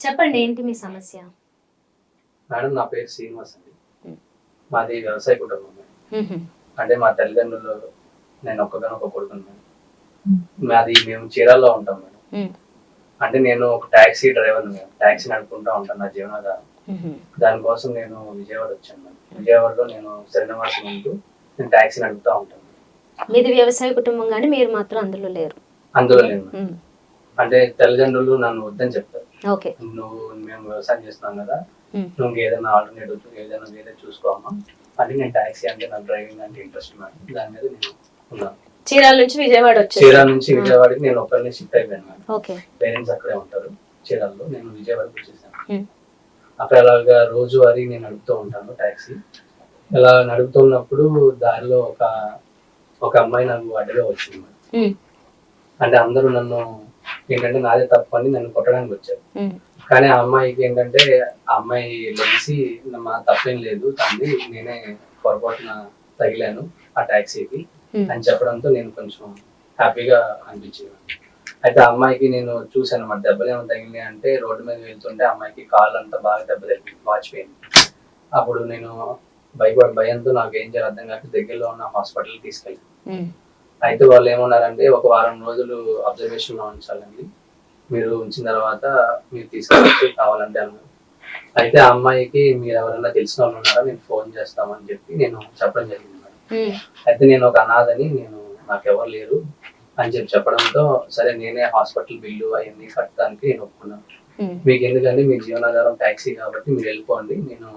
చెప్పండి ఏంటి మీ సమస్య? మేడం నా పేరు శ్రీనివాస్ అండి. మాది వ్యవసాయ కుటుంబం మేడం. అంటే మా తల్లిదండ్రులు నేను ఒక్కగానో ఒక కొడుకుని మేడం. మాది మేము చీరాల్లో ఉంటాం మేడం. అంటే నేను ఒక టాక్సీ డ్రైవర్ మేము టాక్సీ నడుపుకుంటా ఉంటాను నా జీవనాధారం. దానికోసం నేను విజయవాడ వచ్చాను మేడం. విజయవాడలో నేను శ్రీనివాసం ఉంటూ నేను టాక్సీ నడుపుతా ఉంటాను మీది వ్యవసాయ కుటుంబం కానీ మీరు మాత్రం అందులో లేరు. అందులో మేడం. అంటే తల్లిదండ్రులు నన్ను వద్దని చెప్తారు. ఓకే. నువ్వు మేము వ్యవసాయం చేస్తున్నాం కదా. నువ్వు ఏదైనా ఆల్టర్నేటివ్ ఏదైనా వేరే చూసుకోమ్మా. అంటే నేను టాక్సీ అంటే నాకు డ్రైవింగ్ అంటే ఇంట్రెస్ట్ మేడం దాని మీద నేను ఉన్నాను. చీరాల నుంచి విజయవాడ వచ్చేసి చీరాల నుంచి విజయవాడకి నేను ఒక్కరిని షిఫ్ట్ అయిపోయాను మేడం. ఓకే. పేరెంట్స్ అక్కడే ఉంటారు చీరాల్లో. నేను విజయవాడకి వచ్చేసాను. అక్కడ అలాగా రోజువారీ నేను నడుపుతూ ఉంటాను టాక్సీ ఇలా నడుపుతున్నప్పుడు దారిలో ఒక ఒక అమ్మాయి నాకు అడ్డగా వచ్చింది. అంటే అందరూ నన్ను ఏంటంటే నాదే తప్పు అని నన్ను కొట్టడానికి వచ్చారు. కానీ ఆ అమ్మాయికి ఏంటంటే ఆ అమ్మాయి లెగిసి మా తప్పేం లేదు తండ్రి నేనే పొరపాటున తగిలాను ఆ టాక్సీకి అని చెప్పడంతో నేను కొంచెం హ్యాపీగా అనిపించింది. అయితే ఆ అమ్మాయికి నేను చూశాను మరి దెబ్బలు ఏమైనా తగిలినాయి అంటే రోడ్డు మీద వెళ్తుంటే అమ్మాయికి కాళ్ళు అంతా బాగా దెబ్బ తగిలింది వాచిపోయింది అప్పుడు నేను భయపడి భయంతో నాకు ఏం చేయాలి అర్థం కాక దగ్గరలో ఉన్న హాస్పిటల్కి తీసుకెళ్ళాను. అయితే వాళ్ళు ఏమన్నారంటే ఒక వారం రోజులు అబ్జర్వేషన్లో ఉంచాలండి. మీరు ఉంచిన తర్వాత మీరు తీసుకొచ్చి కావాలంటే అన్నారు. అయితే ఆ అమ్మాయికి మీరు ఎవరైనా తెలిసిన వాళ్ళు ఉన్నారా? నేను ఫోన్ చేస్తామని చెప్పి నేను చెప్పడం జరిగింది మేడం. అయితే నేను ఒక అనాథని నేను నాకు ఎవరు లేరు అని చెప్పి చెప్పడంతో సరే నేనే హాస్పిటల్ బిల్లు అవన్నీ కట్టడానికి నేను ఒప్పుకున్నాను. మీకు ఎందుకంటే మీ జీవనాధారం ట్యాక్సీ కాబట్టి మీరు వెళ్ళిపోండి నేను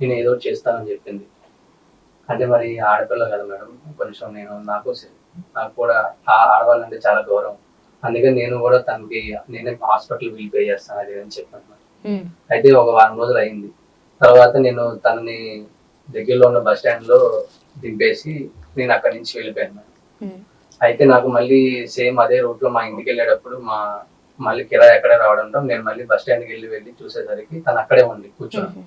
నేను ఏదో చేస్తానని చెప్పింది. అంటే మరి ఆడపిల్ల కదా మేడం కొంచెం నేను నాకు నాకు కూడా ఆ ఆడవాళ్ళంటే చాలా గౌరవం. అందుకని నేను కూడా తనకి నేనే హాస్పిటల్ బిల్ పే చేస్తాను అది అని చెప్పాను. అయితే ఒక వారం రోజులు అయింది. తర్వాత నేను తనని దగ్గరలో ఉన్న బస్ స్టాండ్లో దింపేసి నేను అక్కడి నుంచి వెళ్ళిపోయాను. అయితే నాకు మళ్ళీ సేమ్ అదే రూట్లో మా ఇంటికి వెళ్ళేటప్పుడు మా మళ్ళీ కిరాయి ఎక్కడే రావడంతో నేను మళ్ళీ బస్ స్టాండ్కి వెళ్ళి వెళ్ళి చూసేసరికి తను అక్కడే ఉంది కూర్చొని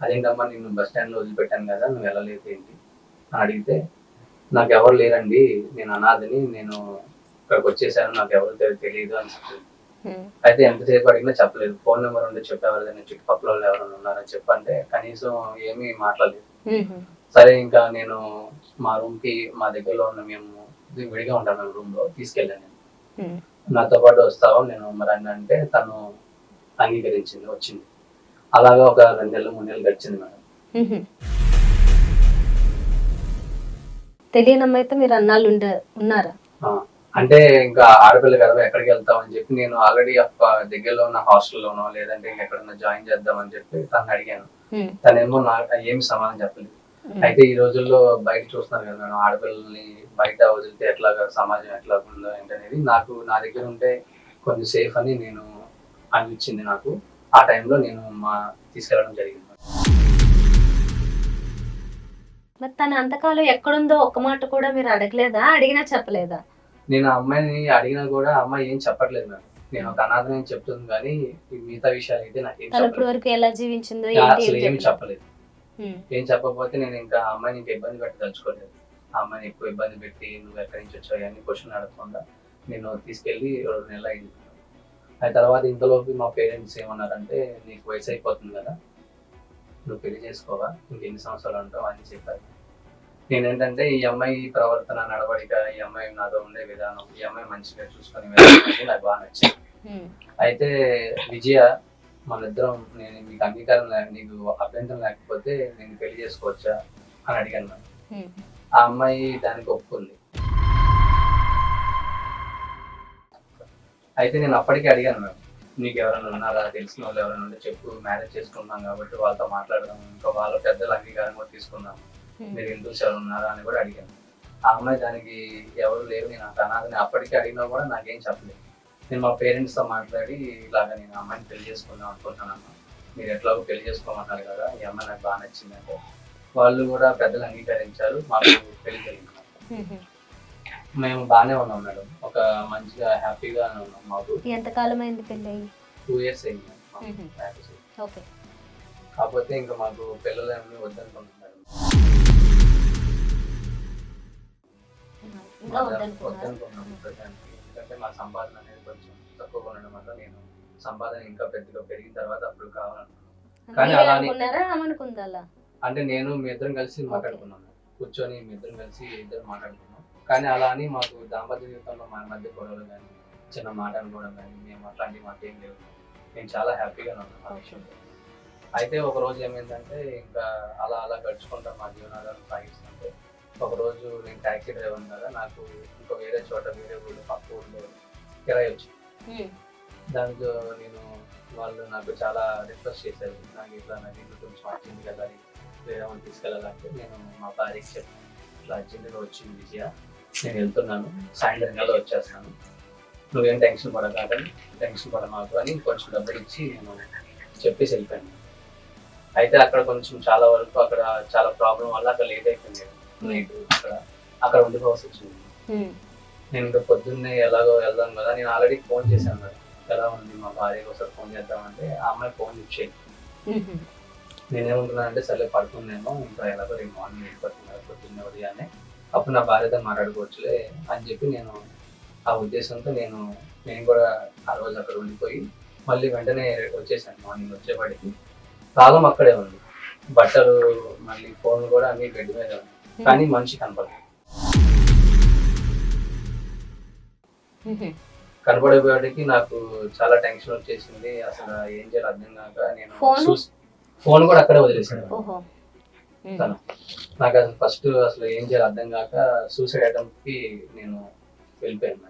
అదేంటమ్మా నేను బస్ స్టాండ్లో వదిలిపెట్టాను కదా నువ్వు వెళ్ళలేదు ఏంటి? అని అడిగితే నాకు ఎవరు లేరండి నేను అనాథని నేను ఇక్కడికి వచ్చేసాను నాకు ఎవరు తెలి- తెలియదు అని చెప్పింది అయితే ఎంతసేపు అడిగినా చెప్పలేదు. ఫోన్ నెంబర్ ఉంటే చెప్పేవారు చుట్టుపక్కల వాళ్ళు ఎవరైనా ఉన్నారని చెప్పంటే కనీసం ఏమీ మాట్లాడలేదు. సరే ఇంకా నేను మా రూమ్కి మా దగ్గరలో ఉన్న మేము విడిగా ఉంటాం మేము రూమ్లో తీసుకెళ్ళాను నేను. నాతో పాటు వస్తావా? నేను మరి అంటే తను అంగీకరించింది వచ్చింది. అలాగా ఒక రెండు నెలలు మూడు నెలలు గడిచింది మేడం. తెలియని అమ్మాయితో మీరు అన్నాళ్ళు ఉండ ఉన్నారా? అంటే ఇంకా ఆడపిల్ల కదా ఎక్కడికి వెళ్తాం అని చెప్పి నేను ఆల్రెడీ దగ్గరలో ఉన్న హాస్టల్లోనో లేదంటే ఎక్కడన్నా జాయిన్ చేద్దామని చెప్పి తను అడిగాను. తనేమో నాకు ఏమి సమాధానం చెప్పలేదు. అయితే ఈ రోజుల్లో బయట చూస్తున్నారు కదా మేడం ఆడపిల్లల్ని బయట వదిలితే ఎట్లాగా సమాజం ఎట్లా ఉందో ఏంటనేది నాకు నా దగ్గర ఉంటే కొంచెం సేఫ్ అని నేను అనిపించింది నాకు. ఆ టైంలో నేను మా తీసుకెళ్ళడం జరిగింది. మరి తన అంతకాలం ఎక్కడుందో ఒక్క మాట కూడా మీరు అడగలేదా? అడిగినా చెప్పలేదా? నేను ఆ అమ్మాయిని అడిగినా కూడా ఆ అమ్మాయి ఏం చెప్పట్లేదు మేడం నేను ఒక అనాథని అని చెప్తుంది కానీ ఈ మిగతా విషయాలు అయితే నాకు ఏం తను ఇప్పటి చెప్పలేదు వరకు ఎలా జీవించిందో ఏంటి అసలు ఏం చెప్పలేదు. చెప్పలేదు. ఉమ్. ఏం చెప్పకపోతే నేను ఇంకా ఆ అమ్మాయిని ఇంకా ఇబ్బంది పెట్టదలుచుకోలేదు. ఆ అమ్మాయిని ఎక్కువ ఇబ్బంది పెట్టి నువ్వు ఎక్కడి నుంచి వచ్చావు అని క్వశ్చన్ అడగకుండా నేను తీసుకెళ్ళి రెండు నెలలు అయింది. ఆ తర్వాత ఇంతలోపు మా పేరెంట్స్ ఏమన్నారంటే నీకు వయసు అయిపోతుంది కదా నువ్వు పెళ్ళి చేసుకోవా ఇంకెన్ని సంవత్సరాలు ఉంటావు అని చెప్పారు. నేనేంటంటే ఈ అమ్మాయి ప్రవర్తన నడవడిక ఈ అమ్మాయి నాతో ఉండే విధానం ఈ అమ్మాయి మంచిగా చూసుకునే నాకు బాగా నచ్చింది. అయితే విజయ మన ఇద్దరం నేను మీకు అంగీకారం నీకు అభ్యంతరం లేకపోతే నేను పెళ్ళి చేసుకోవచ్చా? అని అడిగాను. ఆ అమ్మాయి దానికి ఒప్పుకుంది. అయితే నేను అప్పటికే అడిగాను మేడం నీకు ఎవరైనా ఉన్నారా? తెలిసిన వాళ్ళు ఎవరైనా ఉంటే చెప్పు మ్యారేజ్ చేసుకున్నాం కాబట్టి వాళ్ళతో మాట్లాడదాం ఇంకా వాళ్ళ పెద్దల అంగీకారం కూడా తీసుకుందాం. మీరు హిందూస్ ఎవరు ఉన్నారా? అని కూడా అడిగాను. ఆ అమ్మాయి దానికి ఎవరు లేరు నేను అనాథని అప్పటికే అడిగినా కూడా నాకేం చెప్పలేదు. నేను మా పేరెంట్స్తో మాట్లాడి ఇలాగ నేను అమ్మాయిని పెళ్ళి చేసుకుందాం అనుకుంటున్నాను మీరు ఎట్లాగో పెళ్ళి చేసుకోమన్నారు కదా ఈ అమ్మాయి నాకు బాగా నచ్చింది అంటే వాళ్ళు కూడా పెద్దలు అంగీకరించారు మాకు పెళ్ళి జరిగింది. మేము బాగానే ఉన్నాం మేడం. ఒక మంచిగా హ్యాపీగా ఉన్నాం మాకు. ఎంతకాలం అయింది పెళ్ళి టూ ఇయర్స్ అయింది. ఓకే. కాకపోతే ఇంకా మాకు పిల్లలు ఏమీ వద్దనుకున్నాం మేడం వద్దనుకున్నాం ప్రజానికి ఎందుకంటే మా సంపాదన అనేది కొంచెం తక్కువగా ఉండడం వల్ల నేను సంపాదన ఇంకా పెద్దగా పెరిగిన తర్వాత అప్పుడు కావాలనుకున్నాను కానీ అలా? అంటే నేను మీ ఇద్దరం కలిసి మాట్లాడుకున్నాను కూర్చొని మీ ఇద్దరం కలిసి ఇద్దరు మాట్లాడుకున్నాం. కానీ అలా అని మాకు దాంపత్య జీవితంలో మన మధ్య గొడవలు కానీ చిన్న మాట అనుకోవడం కానీ మేము అట్లాంటివి మాకేం లేవు. నేను చాలా హ్యాపీగా ఉన్నాను ఆ విషయంలో అయితే ఒక రోజు ఏమైందంటే ఇంకా అలా అలా గడుచుకుంటాం మా జీవనాధారం సాగిస్తుంటే ఒక రోజు నేను ట్యాక్సీ డ్రైవర్ కదా నాకు ఇంకో వేరే చోట వేరే ఊళ్ళో పక్క ఊళ్ళో కిరాయి వచ్చింది. దాంతో నేను వాళ్ళు నాకు చాలా రిక్వెస్ట్ చేశారు నాకు ఇట్లా నాకు ఇల్లు కొంచెం వచ్చింది కదా వేరే వాళ్ళు తీసుకెళ్ళాలంటే నేను మా భార్యకి చెప్పాను. ఇట్లా అర్జెంట్గా వచ్చింది విజయ. నేను వెళ్తున్నాను. సాయంత్రం కల్లా వచ్చేస్తాను. నువ్వేం టెన్షన్ పడకాదని టెన్షన్ పడమాకు అని కొంచెం డబ్బులు ఇచ్చి నేను చెప్పేసి వెళ్ళిపోయాను. అయితే అక్కడ కొంచెం చాలా వరకు అక్కడ చాలా ప్రాబ్లం వల్ల అక్కడ లేట్ అయిపోయింది. నైట్ అక్కడ అక్కడ ఉండిపోవాల్సి వచ్చింది నేను ఇంకా పొద్దున్నే ఎలాగో వెళ్దాం కదా నేను ఆల్రెడీ ఫోన్ చేశాను కదా ఎలా ఉంది మా భార్యకి ఒకసారి ఫోన్ చేద్దామంటే ఆ అమ్మాయి ఫోన్ ఇచ్చేది ఉమ్, నేనేమనుకున్నానంటే సర్లే పడుకుందేమో ఇంకా ఎలాగో రేపు మార్నింగ్ వెళ్ళిపోతుంది కదా పొద్దున్నే ఉదయాన్నే అప్పుడు నా భార్యతో మాట్లాడుకోవచ్చులే అని చెప్పి నేను ఆ ఉద్దేశంతో నేను నేను కూడా ఆ రోజు అక్కడ ఉండిపోయి మళ్ళీ వెంటనే వచ్చేసాను మార్నింగ్ వచ్చేవాడికి. తాళం అక్కడే ఉంది. బట్టలు మళ్ళీ ఫోన్ కూడా అన్ని బెడ్ మీద ఉంది కానీ మనిషి కనపడలేదు కనబడేవాడికి నాకు చాలా టెన్షన్ వచ్చేసింది. అసలు ఏం చేయాలి అర్థం కాక నేను ఫోన్? కూడా అక్కడే వదిలేసాను. తను. నాకు అసలు ఫస్ట్ అసలు ఏం చేయాలి అర్థం కాక సూసైడ్ అటెంప్ట్కి నేను వెళ్ళిపోయాను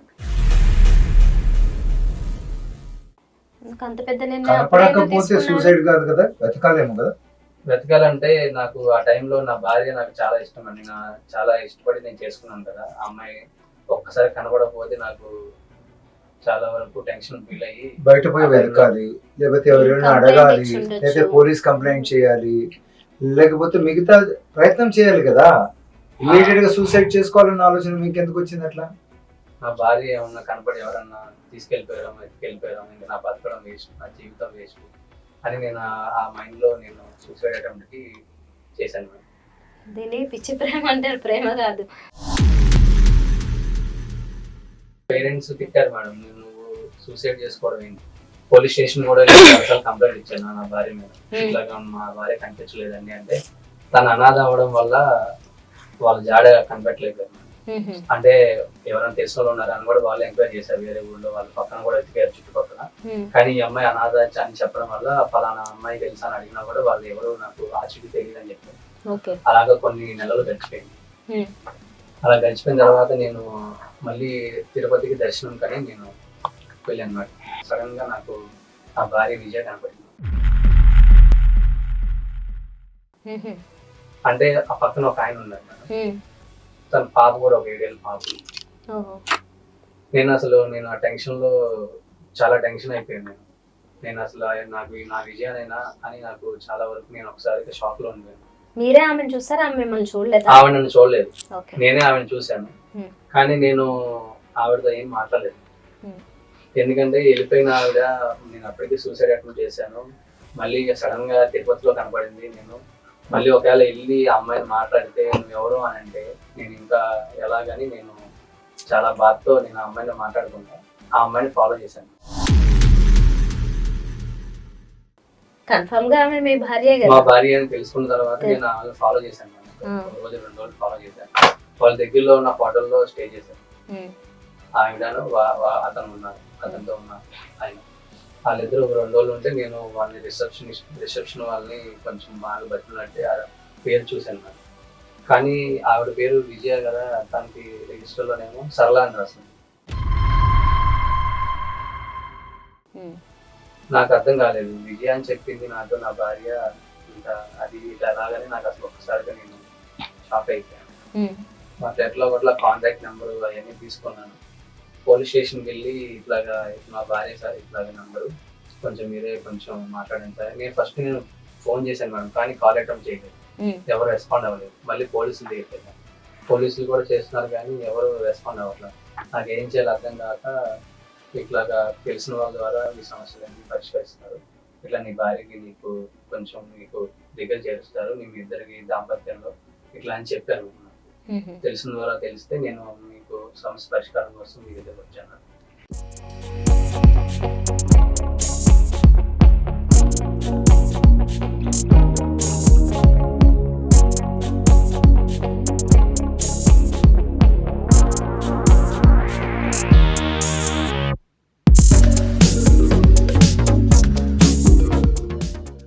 అంత పెద్ద కనపడకపోతే? సూసైడ్ కాదు కదా? వెతకాలేమో కదా? వెతకాలంటే నాకు ఆ టైంలో నా భార్య నాకు చాలా ఇష్టం అండి. నా చాలా ఇష్టపడి నేను చేసుకున్నాను కదా. ఆ అమ్మాయి ఒక్కసారి కనబడకపోతే నాకు చాలా వరకు టెన్షన్ ఫీల్ అయ్యి బయట పోయి వెతకాలి లేకపోతే ఎవరైనా అడగాలి. లేకపోతే పోలీస్ కంప్లైంట్ చేయాలి లేకపోతే మిగతా ప్రయత్నం చేయాలి కదా? ఇమీడియట్గా సూసైడ్ చేసుకోవాలన్న ఆలోచన మీకు ఎందుకు వచ్చింది అట్లా? నా భార్య ఏమన్నా కనపడి ఎవరన్నా తీసుకెళ్ళిపోయారో ఎత్తుకెళ్ళిపోయారో ఇంకా నా బతకడం వేస్ట్ నా జీవితం వేస్ట్ అని నేను ఆ- మైండ్లో నేను సూసైడ్ అటెంప్ట్కి చేశాను మేడం. దీన్ని పిచ్చి ప్రేమ అంటారు ప్రేమ కాదు. పేరెంట్స్ తిట్టారు మేడం నువ్వు సూసైడ్ చేసుకోవడం ఏంటి? పోలీస్ స్టేషన్ కూడా కంప్లైంట్ ఇచ్చాను నా భార్య మీద. ఇట్లాగా మా భార్య కనిపించలేదండి అంటే తను అనాథ అవడం వల్ల వాళ్ళు జాడ కనిపెట్టలేదు అంటే ఎవరైనా తెలిసిన వాళ్ళు ఉన్నారని కూడా వాళ్ళు ఎంక్వైరీ చేశారు వేరే ఊళ్ళో. వాళ్ళ పక్కన కూడా ఎత్తికారు చుట్టుపక్కల. కానీ ఈ అమ్మాయి అనాథ అని చెప్పడం వల్ల పలానా అమ్మాయి తెలుసా అని అడిగినా కూడా వాళ్ళు ఎవరు నాకు ఆచూకీ తెలియదు అని చెప్పారు. అలాగా కొన్ని నెలలు గడిచిపోయింది. అలా గడిచిపోయిన తర్వాత నేను మళ్ళీ తిరుపతికి దర్శనం కానీ నేను వెళ్ళాను అనమాట సడన్గా నాకు ఆ భార్య విజయ కనపడింది. అంటే ఆ పక్కన ఒక ఆయన మేడం ఉమ్, తన పాప కూడా ఒక ఏడేళ్ళ పాప. ఓహో. నేను అసలు నేను ఆ టెన్షన్లో చాలా టెన్షన్ అయిపోయాను నేను. నేను అసలు నాకు నా విజయానైనా అని నాకు చాలా వరకు నేను ఒకసారి షాక్లో ఉండిపోయాను మీరే ఆమెను చూసారా? ఆమె మిమ్మల్ని చూడలేదా? ఆవిడ నన్ను చూడలేదు. ఓకే. నేనే ఆమెను చూశాను. కానీ నేను ఆవిడతో ఏం మాట్లాడలేదు. ఎందుకంటే వెళ్ళిపోయిన ఆవిడ నేను అప్పటికి సూసైడ్ అటెంప్ట్ చేశాను. మళ్ళీ సడన్గా తిరుపతిలో కనపడింది నేను. మళ్ళీ ఒకవేళ వెళ్ళి ఆ అమ్మాయిని మాట్లాడితే నువ్వు ఎవరు? అని అంటే నేను ఇంకా ఎలాగని నేను చాలా బాధతో నేను ఆ అమ్మాయిని మాట్లాడుకుంటా. ఆ అమ్మాయిని ఫాలో చేశాను. కన్ఫర్మ్గా ఆమె మీ భార్యే మా భార్య అని తెలుసుకున్న తర్వాత నేను ఆమెను ఫాలో చేశాను. రోజు రెండు రోజులు ఫాలో చేశాను. వాళ్ళ దగ్గరలో ఉన్న హోటల్లో స్టే చేశాను. వా- అతను ఉన్నారు అతనితో ఉన్నారు ఆయన. వాళ్ళిద్దరు రెండు రోజులు ఉంటే నేను వాళ్ళని రిసెప్షనిస్ట్ రిసెప్షన్ వాళ్ళని కొంచెం బాగా బతికినట్టే ఆ పేరు చూశాను నాకు కానీ ఆవిడ పేరు విజయ కదా తనకి రిజిస్టర్లోనేమో సరళ అని రాసింది. నాకు అర్థం కాలేదు. విజయ అని చెప్పింది నాతో నా భార్య ఇంకా అది ఇట్లా రాగానే నాకు అసలు ఒక్కసారిగా నేను షాక్ అయిపోయాను. అట్లా ఎట్లా ఒకట్లా కాంటాక్ట్ నెంబర్ అవన్నీ తీసుకున్నాను. పోలీస్ స్టేషన్కి వెళ్ళి ఇట్లాగా మా భార్య సార్ ఇట్లాగా నెంబరు. కొంచెం మీరే కొంచెం మాట్లాడండి సార్. నేను ఫస్ట్ నేను ఫోన్ చేశాను మేడం కానీ కాల్ అటెంప్ట్ చేయలేదు. ఎవరు రెస్పాండ్ అవ్వలేదు. మళ్ళీ పోలీసులు దగ్గరికి వెళ్ళాను పోలీసులు కూడా చేస్తున్నారు కానీ ఎవరు రెస్పాండ్ అవ్వట్లేదు. నాకు ఏం చేయాలో అర్థం కాక ఇట్లాగా తెలిసిన వాళ్ళ ద్వారా మీ సమస్యలన్నీ పరిష్కరిస్తారు. ఇట్లా నీ భార్యకి నీకు కొంచెం నీకు దగ్గర చేరుస్తారు మీ ఇద్దరికి దాంపత్యంలో ఇట్లా అని చెప్పారు. ఉమ్, Mm-hmm. తెలిసిన ద్వారా తెలిస్తే నేను మీకు సమస్య పరిష్కారం కోసం మీ దగ్గరకు వచ్చాను.